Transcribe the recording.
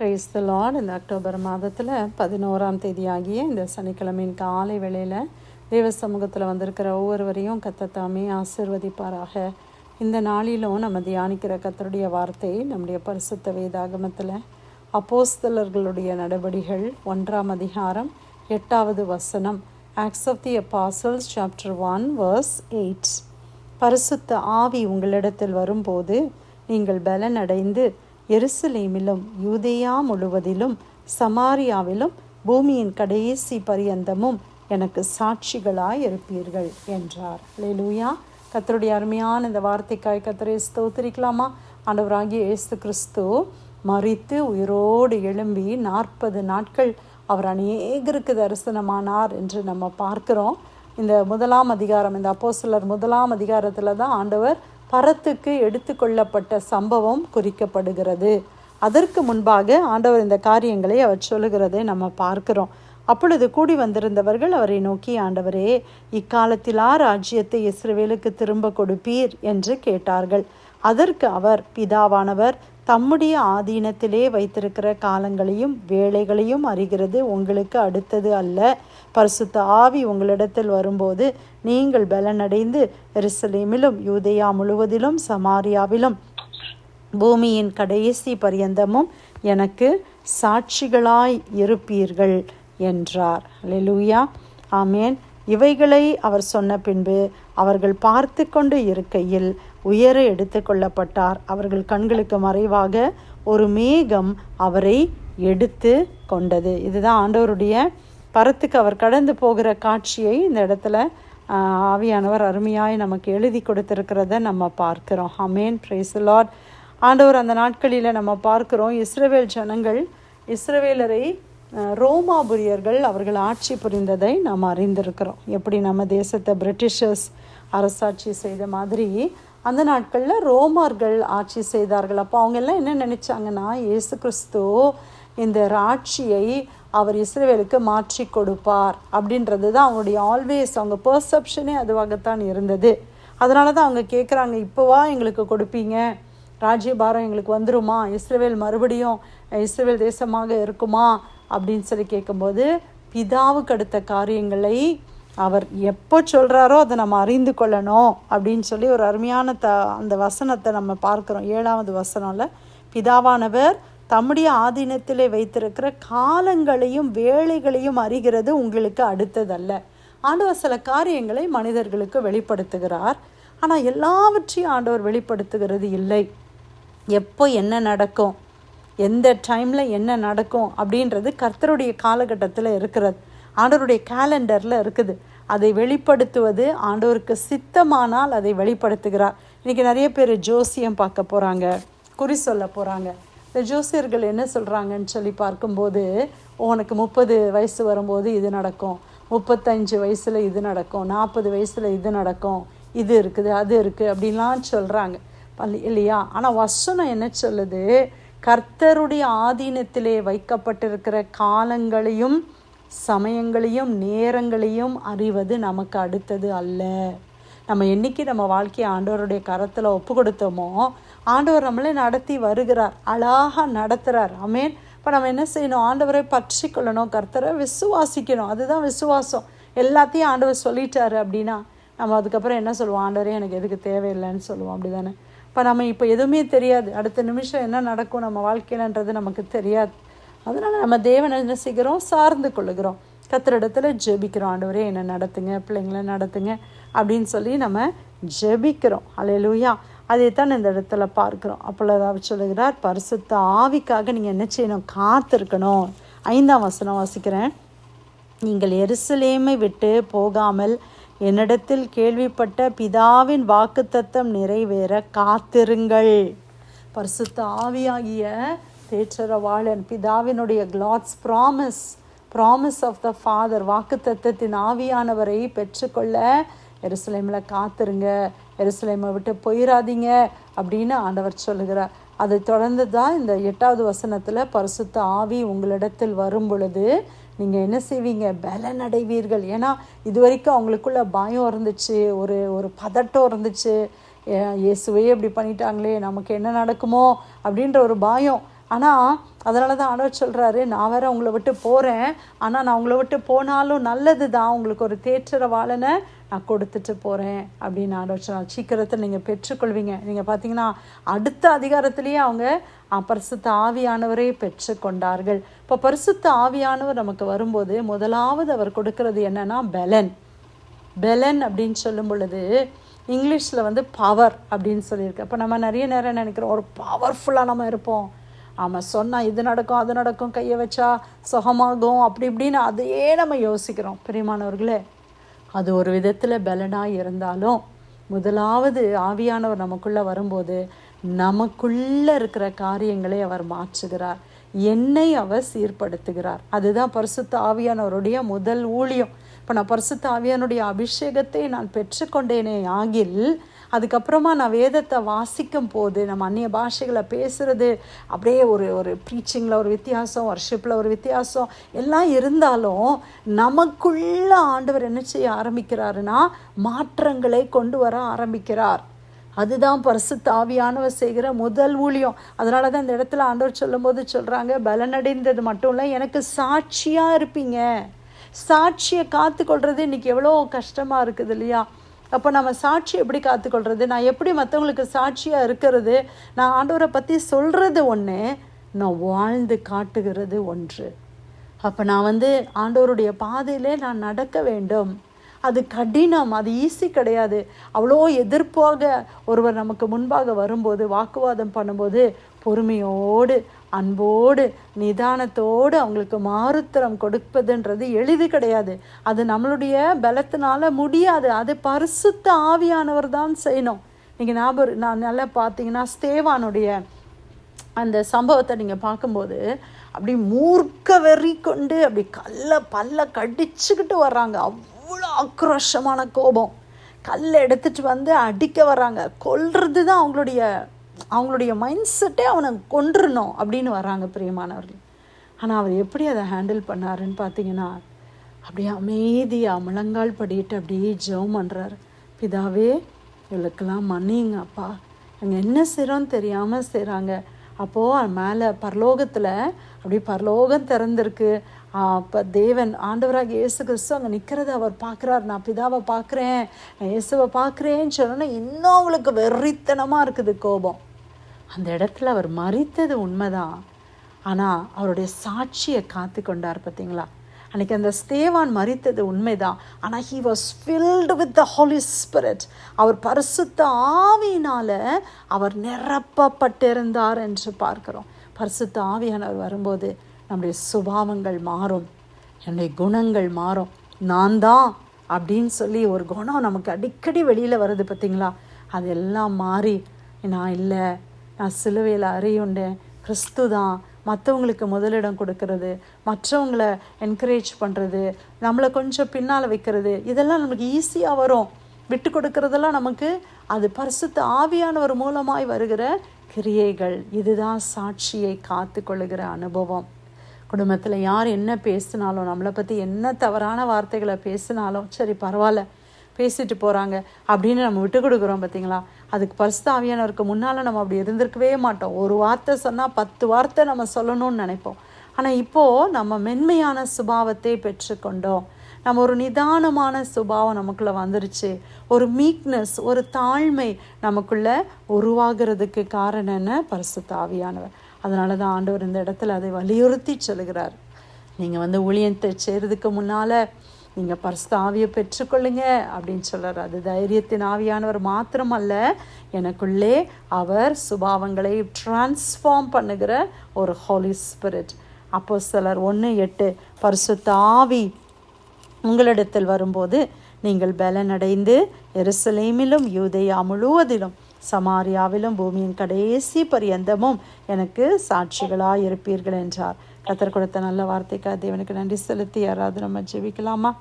Price the Lord இந்த October மாதத்தில் பதினோராம் தேதியாகிய இந்த சனிக்கிழமையின் காலை வேளையில் தேவ சமூகத்தில் வந்திருக்கிற ஒவ்வொருவரையும் கத்தத்தாமே ஆசிர்வதிப்பாராக. இந்த நாளிலும் நம்ம தியானிக்கிற கத்தருடைய வார்த்தை நம்முடைய பரிசுத்த வேதாகமத்தில் அப்போஸ்தலர்களுடைய நடவடிகள் ஒன்றாம் அதிகாரம் எட்டாவது வசனம். Acts of the apostles chapter one verse eight பரிசுத்த ஆவி உங்களிடத்தில் வரும்போது நீங்கள் பலனடைந்து எருசலேமிலும் யூதேயா முழுவதிலும் சமாரியாவிலும் பூமியின் கடைசி பரியந்தமும் எனக்கு சாட்சிகளாய் இருப்பீர்கள் என்றார். லேலூயா கத்தருடைய அருமையான இந்த வார்த்தைக்காய் கத்தரை ஸ்தோத்திரிக்கலாமா? ஆண்டவராகிய இயேசு கிறிஸ்து மறித்து உயிரோடு எழும்பி நாற்பது நாட்கள் அவர் அநேகருக்கு தரிசனமானார் என்று நம்ம பார்க்கிறோம். இந்த முதலாம் அதிகாரம் இந்த அப்போஸ்தலர் முதலாம் அதிகாரத்தில் தான் ஆண்டவர் பரத்துக்கு எடுத்துக்கொள்ளப்பட்ட சம்பவம் குறிக்கப்படுகிறது. அதற்கு முன்பாக ஆண்டவர் இந்த காரியங்களை அவர் சொல்லுகிறதை நம்ம பார்க்கிறோம். அப்பொழுது கூடி வந்திருந்தவர்கள் அவரை நோக்கி ஆண்டவரே இக்காலத்திலா ராஜ்யத்தை இஸ்ரவேலுக்கு திரும்ப கொடுப்பீர்? என்று கேட்டார்கள். அதற்கு அவர் பிதாவானவர் தம்முடைய ஆதீனத்திலே வைத்திருக்கிற காலங்களையும் வேலைகளையும் அறிகிறது. உங்களுக்கு அடுத்தது அல்ல. பரிசுத்த ஆவி உங்களிடத்தில் வரும்போது நீங்கள் பலனடைந்து எருசலேமிலும் யூதேயா முழுவதிலும் சமாரியாவிலும் பூமியின் கடைசி பரியந்தமும் எனக்கு சாட்சிகளாய் இருப்பீர்கள் என்றார். லெலூயா ஆமேன். இவைகளை அவர் சொன்ன பின்பு அவர்கள் பார்த்து கொண்டு இருக்கையில் உயர எடுத்து கொள்ளப்பட்டார். அவர்கள் கண்களுக்கு மறைவாக ஒரு மேகம் அவரை எடுத்து கொண்டது. இதுதான் ஆண்டவருடைய பரத்துக்கு அவர் கடந்து போகிற காட்சியை இந்த இடத்துல ஆவியானவர் அருமையாய் நமக்கு எழுதி கொடுத்துருக்கிறத நம்ம பார்க்கிறோம். ஹமேன் பிரைஸ் லார்ட் ஆண்டவர் அந்த நாட்களில் நம்ம பார்க்கிறோம் இஸ்ரவேல் ஜனங்கள் இஸ்ரவேலரை ரோமாபுரியர்கள் அவர்கள் ஆட்சி புரிந்ததை நாம் அறிந்திருக்கிறோம். எப்படி நம்ம தேசத்தை பிரிட்டிஷர்ஸ் அரசாட்சி செய்த மாதிரி அந்த நாட்களில் ரோமர்கள் ஆட்சி செய்தார்கள். அப்போ அவங்க எல்லாம் என்ன நினச்சாங்கன்னா இயேசு கிறிஸ்து இந்த ஆட்சியை அவர் இஸ்ரேலுக்கு மாற்றி கொடுப்பார். அப்படின்றது தான் அவங்களுடைய ஆல்வேஸ் அவங்க பர்செப்ஷனே அதுவாகத்தான் இருந்தது. அதனால தான் அவங்க கேட்குறாங்க இப்போவா எங்களுக்கு கொடுப்பீங்க? ராஜ்யபாரம் எங்களுக்கு வந்துருமா? இஸ்ரேல் மறுபடியும் இஸ்ரேல் தேசமாக இருக்குமா? அப்படின்னு சொல்லி கேட்கும்போது பிதாவுக்கு அடுத்த காரியங்களை அவர் எப்போ சொல்கிறாரோ அதை நம்ம அறிந்து கொள்ளணும் அப்படின்னு சொல்லி ஒரு அருமையான த அந்த வசனத்தை நம்ம பார்க்குறோம். ஏழாவது வசனம்ல பிதாவானவர் தம்முடைய ஆதீனத்திலே வைத்திருக்கிற காலங்களையும் வேலைகளையும் அறிகிறது உங்களுக்கு அடுத்ததல்ல. ஆண்டவர் சில காரியங்களை மனிதர்களுக்கு வெளிப்படுத்துகிறார். ஆனால் எல்லாவற்றையும் ஆண்டவர் வெளிப்படுத்துகிறது இல்லை. எப்போ என்ன நடக்கும் எந்த டைமில் என்ன நடக்கும் அப்படின்றது கர்த்தருடைய காலகட்டத்தில் இருக்கிறது. ஆண்டவருடைய கேலண்டரில் இருக்குது. அதை வெளிப்படுத்துவது ஆண்டவருக்கு சித்தமானால் அதை வெளிப்படுத்துகிறார். இன்றைக்கி நிறைய பேர் ஜோசியம் பார்க்க போகிறாங்க குறி சொல்ல போகிறாங்க இந்த ஜோசியர்கள் என்ன சொல்கிறாங்கன்னு சொல்லி பார்க்கும்போது உனக்கு முப்பது வயசு வரும்போது இது நடக்கும். முப்பத்தஞ்சு வயசில் இது நடக்கும். நாற்பது வயசில் இது நடக்கும். இது இருக்குது அது இருக்குது அப்படின்லாம் சொல்கிறாங்க இல்லையா? ஆனால் வசனம் என்ன சொல்லுது? கர்த்தருடைய ஆதீனத்திலே வைக்கப்பட்டிருக்கிற காலங்களையும் சமயங்களையும் நேரங்களையும் அறிவது நமக்கு அடுத்தது அல்ல. நம்ம என்னைக்கு நம்ம வாழ்க்கையை ஆண்டவருடைய கரத்தில் ஒப்பு கொடுத்தோமோ ஆண்டவர் நம்மளே நடத்தி வருகிறார். அழகாக நடத்துகிறார் அமேன் இப்போ நம்ம என்ன செய்யணும்? ஆண்டவரை பற்றி கொள்ளணும் கர்த்தரை விசுவாசிக்கணும். அதுதான் விசுவாசம். எல்லாத்தையும் ஆண்டவர் சொல்லிட்டாரு அப்படின்னா நம்ம அதுக்கப்புறம் என்ன சொல்லுவோம்? ஆண்டவரே எனக்கு எதுக்கு தேவையில்லைன்னு சொல்லுவோம். அப்படி தானே இப்போ நம்ம இப்போ எதுவுமே தெரியாது. அடுத்த நிமிஷம் என்ன நடக்கும்? நம்ம வாழ்க்கையிலன்றது நமக்கு தெரியாது. அதனால் நம்ம தேவனை என்ன செய்கிறோம் சார்ந்து கொள்ளுகிறோம். கத்திரிடத்துல ஜெபிக்கிறோம் ஆண்டவரே என்னை நடத்துங்க பிள்ளைங்களை நடத்துங்க அப்படின்னு சொல்லி நம்ம ஜெபிக்கிறோம். அலையலூயா அதை தான் இந்த இடத்துல பார்க்குறோம். அப்பொழுது சொல்லுகிறார் பரிசுத்த ஆவிக்காக நீங்கள் என்ன செய்யணும்? காத்திருக்கணும். ஐந்தாம் வசனம் வாசிக்கிறேன். நீங்கள் எருசலேமை விட்டு போகாமல் என்னிடத்தில் கேள்விப்பட்ட பிதாவின் வாக்குத்தத்தம் நிறைவேற காத்திருங்கள். பரிசுத்த ஆவியாகிய தேற்றரவாளன் பிதாவினுடைய God's promise promise of the father வாக்கு தத்துவத்தின் ஆவியானவரை பெற்றுக்கொள்ள எருசலேமில் காத்துருங்க. எருசலேமை விட்டு போயிடாதீங்க அப்படின்னு ஆண்டவர் சொல்லுகிறார். அதை தொடர்ந்து தான் இந்த எட்டாவது வசனத்தில் பரிசுத்த ஆவி உங்களிடத்தில் வரும் பொழுது நீங்கள் என்ன செய்வீங்க? பலன் அடைவீர்கள். ஏன்னா இது வரைக்கும் அவங்களுக்குள்ள பயம் இருந்துச்சு ஒரு ஒரு பதட்டம் இருந்துச்சு. இயேசுவே இப்படி பண்ணிட்டாங்களே நமக்கு என்ன நடக்குமோ அப்படின்ற ஒரு பயம். ஆனால் அதனால தான் ஆண்டவர் சொல்கிறாரு நான் வேற உங்களை விட்டு போகிறேன் ஆனால் நான் உங்களை விட்டு போனாலும் நல்லது தான் உங்களுக்கு ஒரு தேற்றரவாளனை நான் கொடுத்துட்டு போகிறேன் அப்படின்னு ஆண்டவர் சொன்னார். சீக்கிரத்தில் நீங்கள் பெற்றுக்கொள்வீங்க. நீங்கள் பார்த்தீங்கன்னா அடுத்த அதிகாரத்திலேயே அவங்க பரிசுத்த ஆவியானவரே பெற்றுக்கொண்டார்கள். இப்போ பரிசுத்த ஆவியானவர் நமக்கு வரும்போது முதலாவது அவர் கொடுக்கறது என்னன்னா பெலன். பெலன் அப்படின்னு சொல்லும் பொழுது இங்கிலீஷில் வந்து பவர் அப்படின்னு சொல்லியிருக்கு. அப்போ நம்ம நிறைய நேரம் நினைக்கிறோம் ஒரு பவர்ஃபுல்லாக நம்ம இருப்போம். அவன் சொன்னால் இது நடக்கும் அது நடக்கும் கையை வச்சா சுகமாகும் அப்படி இப்படின்னு அதையே நம்ம யோசிக்கிறோம். பிரியமானவர்களே அது ஒரு விதத்தில் பலனாக இருந்தாலும் முதலாவது ஆவியானவர் நமக்குள்ளே வரும்போது நமக்குள்ளே இருக்கிற காரியங்களை அவர் மாற்றுகிறார். என்னை அவர் சீர்படுத்துகிறார். அதுதான் பரிசுத்த ஆவியானவருடைய முதல் ஊழியம். இப்போ நான் பரிசுத்த ஆவியானுடைய அபிஷேகத்தை நான் பெற்றுக்கொண்டேனே ஆகில் அதுக்கப்புறமா நான் வேதத்தை வாசிக்கும் போது நம்ம அந்நிய பாஷைகளை பேசுகிறது அப்படியே ஒரு ஒரு ப்ரீச்சிங்கில் ஒரு வித்தியாசம் வர்ஷிப்பில் ஒரு வித்தியாசம் எல்லாம் இருந்தாலும் நமக்குள்ள ஆண்டவர் என்ன செய்ய ஆரம்பிக்கிறாருன்னா மாற்றங்களை கொண்டு வர ஆரம்பிக்கிறார். அதுதான் பரிசு தாவியானவர் செய்கிற முதல் ஊழியம். அதனால தான் இந்த இடத்துல ஆண்டவர் சொல்லும்போது சொல்கிறாங்க பலனடைந்தது மட்டும் இல்லை எனக்கு சாட்சியாக இருப்பீங்க. சாட்சியை காத்துக்கொள்கிறது இன்னைக்கு எவ்வளோ கஷ்டமாக இருக்குது இல்லையா? அப்போ நம்ம சாட்சி எப்படி காத்துக்கொள்கிறது நான் எப்படி மற்றவங்களுக்கு சாட்சியாக இருக்கிறது? நான் ஆண்டவரை பற்றி சொல்கிறது ஒன்று நான் வாழ்ந்து காட்டுகிறது ஒன்று. அப்போ நான் வந்து ஆண்டவருடைய பாதையிலே நான் நடக்க வேண்டும். அது கடினம் அது ஈஸி கிடையாது. அவ்வளோ எதிர்ப்பாக ஒருவர் நமக்கு முன்பாக வரும்போது வாக்குவாதம் பண்ணும்போது பொறுமையோடு அன்போடு நிதானத்தோடு அவங்களுக்கு மாறுத்தரம் கொடுப்பதுன்றது எளிது கிடையாது. அது நம்மளுடைய பலத்தினால முடியாது. அது பரிசுத்த ஆவியானவர் தான் செய்யணும். நீங்கள் ஞாபகம் நான் நல்லா பார்த்தீங்கன்னா ஸ்தேவானுடைய அந்த சம்பவத்தை நீங்கள் பார்க்கும்போது அப்படி மூர்க்க வெறி கொண்டு அப்படி கல்ல பல்ல கடிச்சுக்கிட்டு வர்றாங்க. அவ்வளோ ஆக்ரோஷமான கோபம். கல்லை எடுத்துட்டு வந்து அடிக்க வர்றாங்க. கொல்றது தான் அவங்களுடைய அவங்களுடைய மைண்ட் செட்டே அவனை கொன்றுணும் அப்படின்னு வர்றாங்க பிரியமானவர்கள். ஆனால் அவர் எப்படி அதை ஹேண்டில் பண்ணாருன்னு பார்த்தீங்கன்னா அப்படியே அமைதியாக முழங்கால் படிட்டு அப்படியே ஜெபம் பண்ணுறாரு பிதாவே இவளுக்கெல்லாம் மன்னிங்க அப்பா. அங்கே என்ன செய்கிறோன்னு தெரியாமல் செய்கிறாங்க அப்போது மேலே பரலோகத்தில் அப்படியே பரலோகம் திறந்திருக்கு. அப்போ தேவன் ஆண்டவராக இயேசு கிறிஸ்து அங்கே நிற்கிறத அவர் பார்க்குறாரு. நான் பிதாவை பார்க்குறேன் நான் இயேசுவை பார்க்குறேன்னு சொன்னோன்னா இன்னும் அவங்களுக்கு வெறித்தனமாக இருக்குது கோபம். அந்த இடத்துல அவர் மறித்தது உண்மைதான். ஆனால் அவருடைய சாட்சியை காத்து கொண்டார் பார்த்தீங்களா அன்னைக்கு அந்த ஸ்தேவான் மறித்தது உண்மைதான். ஆனால் he was filled with the holy spirit அவர் பரிசுத்த ஆவியினால் அவர் நிரப்பப்பட்டிருந்தார் என்று பார்க்கிறோம். பரிசுத்த ஆவியானவர் வரும்போது நம்முடைய சுபாவங்கள் மாறும். என்னுடைய குணங்கள் மாறும். நான் தான் அப்படின்னு சொல்லி ஒரு குணம் நமக்கு அடிக்கடி வெளியில் வருது பார்த்தீங்களா அதெல்லாம் மாறி நான் இல்லை நான் சிலுவையில் அறியுண்டேன் கிறிஸ்து தான் மற்றவங்களுக்கு முதலிடம் கொடுக்கறது மற்றவங்கள என்கரேஜ் பண்ணுறது நம்மளை கொஞ்சம் பின்னால் வைக்கிறது இதெல்லாம் நமக்கு ஈஸியாக வரும். விட்டு கொடுக்கறதெல்லாம் நமக்கு அது பரிசுத்த ஆவியானவர் மூலமாய் வருகிற கிரியைகள். இதுதான் சாட்சியை காத்து கொள்ளுகிற அனுபவம். குடும்பத்தில் யார் என்ன பேசினாலும் நம்மளை பற்றி என்ன தவறான வார்த்தைகளை பேசினாலும் சரி பரவாயில்ல பேசிட்டு போகிறாங்க அப்படின்னு நம்ம விட்டு கொடுக்குறோம் பார்த்தீங்களா அதுக்கு பரிசுத்தாவியானவருக்கு முன்னால் நம்ம அப்படி இருந்திருக்கவே மாட்டோம். ஒரு வார்த்தை சொன்னால் பத்து வார்த்தை நம்ம சொல்லணும்னு நினைப்போம். ஆனால் இப்போது நம்ம மென்மையான சுபாவத்தை பெற்றுக்கொண்டோம். நம்ம ஒரு நிதானமான சுபாவம் நமக்குள்ளே வந்துருச்சு. ஒரு மீக்னஸ் ஒரு தாழ்மை நமக்குள்ளே உருவாகிறதுக்கு காரணம் என்ன? பரிசுத்த அதனால தான் ஆண்டவர் இந்த இடத்துல அதை வலியுறுத்தி சொல்கிறார் நீங்கள் வந்து ஊழியத்தை செய்கிறதுக்கு முன்னால் நீங்கள் பரிசுத்த ஆவியை பெற்றுக்கொள்ளுங்க அப்படின்னு சொல்கிறார் அது தைரியத்தின் ஆவியானவர் மாத்திரமல்ல எனக்குள்ளே அவர் சுபாவங்களை டிரான்ஸ்ஃபார்ம் பண்ணுகிற ஒரு ஹோலி ஸ்பிரிட் அப்போ சிலர் ஒன்று எட்டு பரிசுத்த ஆவி உங்களிடத்தில் வரும்போது நீங்கள் பலனடைந்து எருசலேமிலும் யூதையா முழுவதிலும் சமாரியாவிலும் பூமியின் கடைசி பரியந்தமும் எனக்கு சாட்சிகளாக இருப்பீர்கள் என்றார். கத்தர் கொடுத்த நல்ல வார்த்தைக்காக தேவனுக்கு நன்றி செலுத்தி யாராவது நம்ம ஜெபிக்கலாமா?